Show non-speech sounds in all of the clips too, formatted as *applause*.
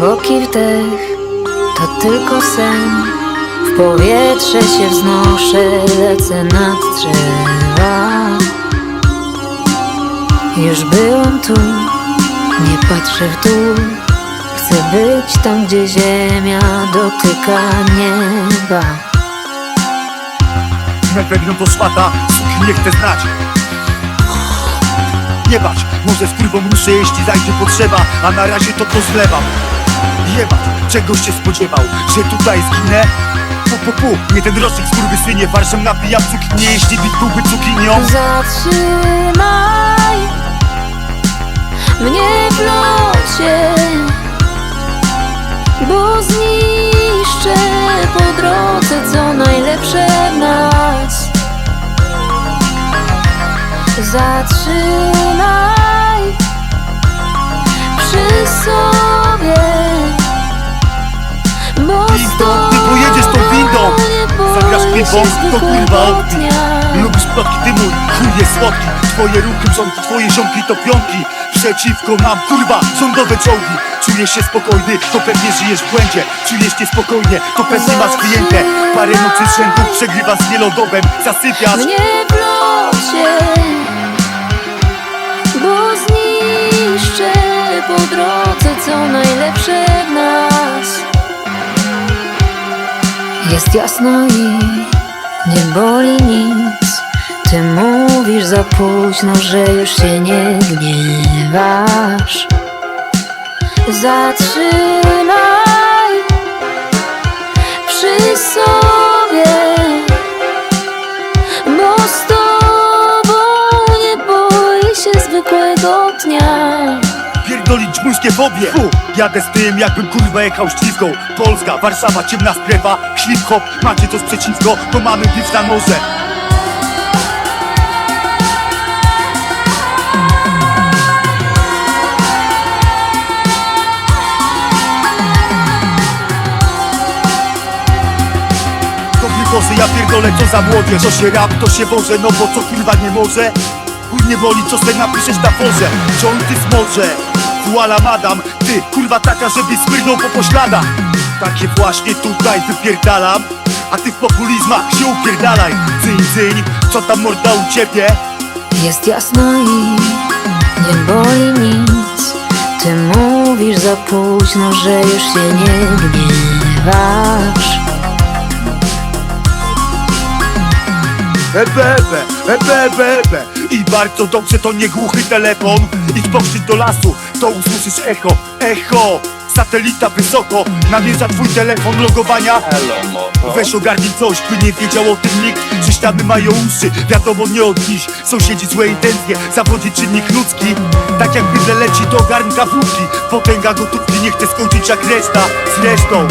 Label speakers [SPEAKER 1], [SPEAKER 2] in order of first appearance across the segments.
[SPEAKER 1] Głęboki wdech. To tylko sen. W powietrze się wznoszę, lecę nad drzewa. Już byłam tu, nie patrzę w dół. Chcę być tam, gdzie ziemia dotyka nieba.
[SPEAKER 2] Pewną to szmata, suki nie chcę znać. Nie bać, może z kurwą ruszę jeśli zajdzie potrzeba A na razie to pozlewam Jebać, czegoś się spodziewał, że tutaj zginę Pu, pu, pu, nie ten rocznik skurwysynie Warszem nabijam cukinię, jeśli bit byłby cukinią
[SPEAKER 1] Zatrzymaj mnie w locie, bo zniszczę po drodze co najlepsze w nas. Zatrzymaj
[SPEAKER 2] ty pojedziesz tą windą.
[SPEAKER 1] nie
[SPEAKER 2] Zagrasz
[SPEAKER 1] się
[SPEAKER 2] to kurwa
[SPEAKER 1] dnia.
[SPEAKER 2] Lubisz plotki, ty mój chuj jest słodki. Twoje ruchy, rządki, twoje ziomki to pionki. Przeciwko nam, kurwa, rządowe czołgi. Czujesz się spokojny, to pewnie żyjesz w błędzie. Czujesz niespokojnie, to pewnie masz klientę. Parę nocy z rzędu przegrywasz z wielodobem Zasypiasz,
[SPEAKER 1] mnie w locie, bo zniszczę po drodze co najlepsze w nas. Jest jasno i nie boli nic. Ty mówisz za późno, że już się nie gniewasz. Zatrzymaj przy sobie. Bo z tobą nie boję się zwykłego dnia
[SPEAKER 2] pierdolić muńskie fobie Fu, jadę z tym jakbym kurwa jechał śliwką Polska, Warszawa, ciemna strefa Hip-hop, macie coś przeciwko To mamy biw na noże Boże, ja pierdolę co za młodzież. To się rap, to się woże, no bo co kurwa nie może? Chuj nie boli, co se napiszesz na porze Ciąty smorze, Kuala madam Ty, kurwa taka, żeby smyrnął po pośladach Takie właśnie tutaj wypierdalam A ty w populizmach się upierdalaj Cyń, cyń, co tam morda u ciebie?
[SPEAKER 1] Jest jasno i nie boli nic Ty mówisz za późno, że już się nie gniewasz
[SPEAKER 2] Ebe, ebe, ebe, ebe, ebe. I bardzo dobrze to nie głuchy telefon. Idź pokrzyć do lasu, to usłyszysz echo, echo. Satelita wysoko, namierza twój telefon logowania. Weź ogarnij coś, by nie wiedział o tym nikt. Że ściany mają uszy, wiadomo nie od dziś. Sąsiedzi złe intencje, zawodzi czynnik ludzki. Tak jak bydle leci do garnka włóki Potęga gotówki nie chce skończyć jak reszta. Zresztą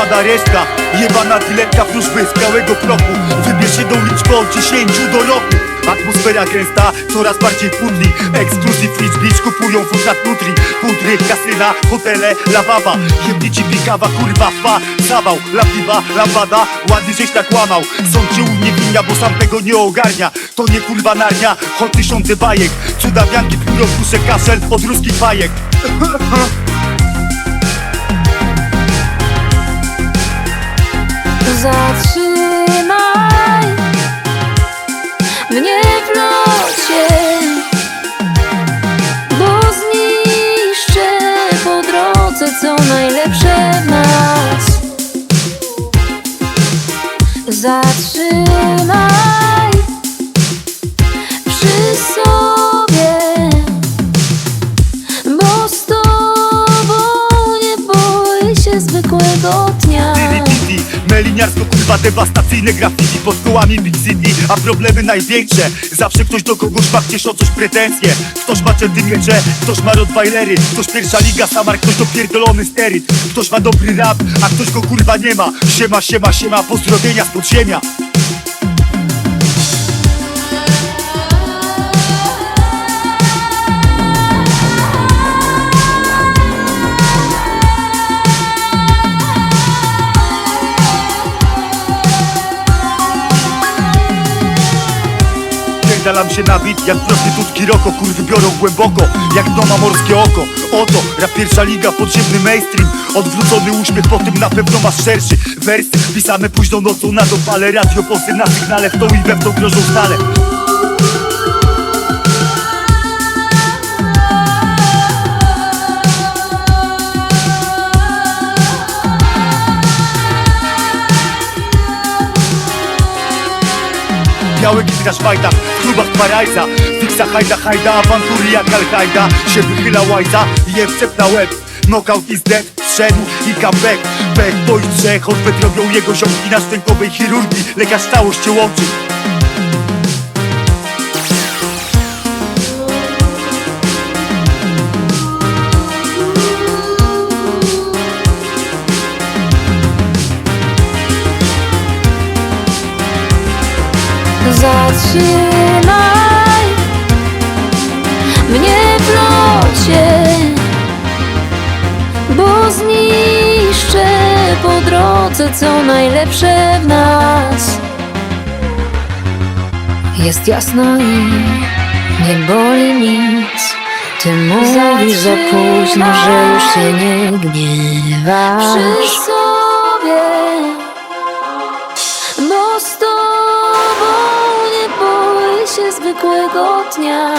[SPEAKER 2] Wypada reszta Jebana tyletka wróżby z białego prochu Wybierz się do liczby od 10 do roku. Atmosfera gęsta, coraz bardziej pudli. Exclusive Rich Beach kupują food na nutri. Pudry, kasyna, hotele, lawaba Jebnie ci pikawa, kurwa, fa. Zawał, lapiwa, lambada Ładnie żeś tak łamał. Sąd cię uniewinnia, bo sam tego nie ogarnia. To nie kurwa narnia, choć tysiące bajek. Cudawianki, pióro, kusze, kaszel Od ruskich bajek *laughs*
[SPEAKER 1] Zatrzymaj
[SPEAKER 2] kurwa dewastacyjne graffiti Pod kołami City A problemy największe. Zawsze ktoś do kogoś ma gdzieś o coś pretensje. Ktoś ma częty miecze, ktoś ma rottweilery. Ktoś pierwsza liga Samar, ktoś dopierdolony steryt. Ktoś ma dobry rap, a ktoś go kurwa nie ma. Siema, siema, siema, pozdrowienia z podziemia Napalam się na bit jak prostytutki roko Kurwy biorą głęboko, jak dno ma morskie oko. Oto, rap pierwsza liga, podziemny mainstream Odwrócony uśmiech, po tym na pewno masz szerszy Wersy pisane późną nocą na dopale Radioposy na sygnale, w tą i we w tą grożą stale Biały gitraż fajta, w klubach Parajza. Fixa hajda hajda, awantury jak Al-Qaida. Się wychyla łajza i je wczep na łeb. Knockout is dead, wszedł i comeback. Pech, bo i trzech, odwet robią jego ziomki na szczękowej chirurgii. Lekarz całość cię łączy
[SPEAKER 1] Zatrzymaj mnie w locie Bo zniszczę po drodze co najlepsze w nas. Jest jasno i nie boli nic. Ty mówisz za późno, że już się nie gniewasz zwykłego dnia